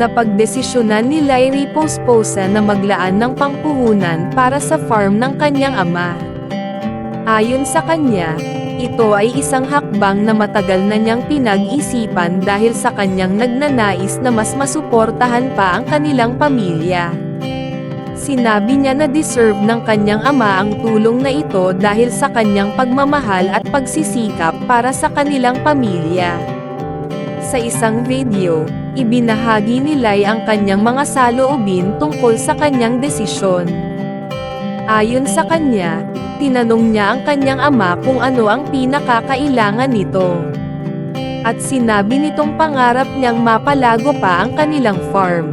Napagdesisyonan ni Lyrie Posposa na maglaan ng pangpuhunan para sa farm ng kanyang ama. Ayon sa kanya, ito ay isang hakbang na matagal na niyang pinag-isipan dahil sa kanyang nagnanais na mas masuportahan pa ang kanilang pamilya. Sinabi niya na deserve ng kanyang ama ang tulong na ito dahil sa kanyang pagmamahal at pagsisikap para sa kanilang pamilya. Sa isang video, ibinahagi ni Lai ang kanyang mga saloobin tungkol sa kanyang desisyon. Ayon sa kanya, tinanong niya ang kanyang ama kung ano ang pinakakailangan nito. At sinabi nitong pangarap niyang mapalago pa ang kanilang farm.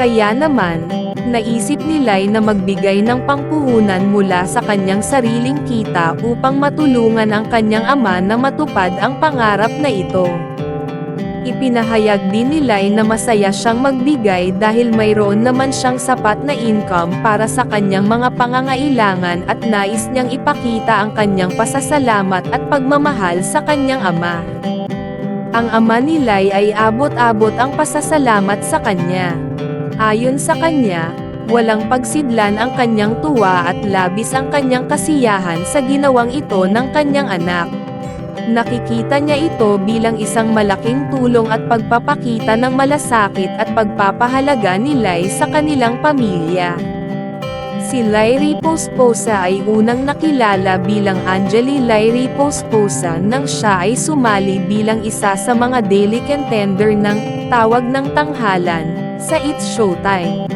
Kaya naman, naisip ni Lai na magbigay ng pangpuhunan mula sa kanyang sariling kita upang matulungan ang kanyang ama na matupad ang pangarap na ito. Ipinahayag din ni Lai na masaya siyang magbigay dahil mayroon naman siyang sapat na income para sa kanyang mga pangangailangan at nais niyang ipakita ang kanyang pasasalamat at pagmamahal sa kanyang ama. Ang ama ni Lai ay abot-abot ang pasasalamat sa kanya. Ayon sa kanya, walang pagsidlan ang kanyang tuwa at labis ang kanyang kasiyahan sa ginawang ito ng kanyang anak. Nakikita niya ito bilang isang malaking tulong at pagpapakita ng malasakit at pagpapahalaga ni Lai sa kanilang pamilya. Si Lyrie Posposa ay unang nakilala bilang Angeli Lyrie Posposa nang siya ay sumali bilang isa sa mga daily contender ng Tawag ng Tanghalan sa It's Showtime.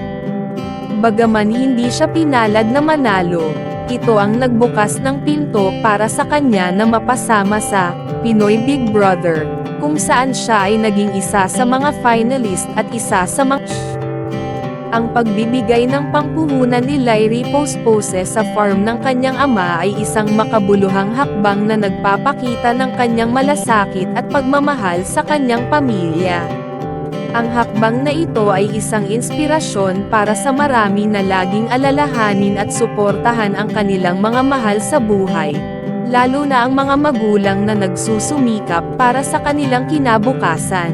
Bagaman hindi siya pinalad na manalo, ito ang nagbukas ng pinto para sa kanya na mapasama sa Pinoy Big Brother, kung saan siya ay naging isa sa mga finalist at isa sa mga ang pagbibigay ng pangpuhunan ni Lyrie Pospose sa farm ng kanyang ama ay isang makabuluhang hakbang na nagpapakita ng kanyang malasakit at pagmamahal sa kanyang pamilya. Ang hakbang na ito ay isang inspirasyon para sa marami na laging alalahanin at suportahan ang kanilang mga mahal sa buhay, lalo na ang mga magulang na nagsusumikap para sa kanilang kinabukasan.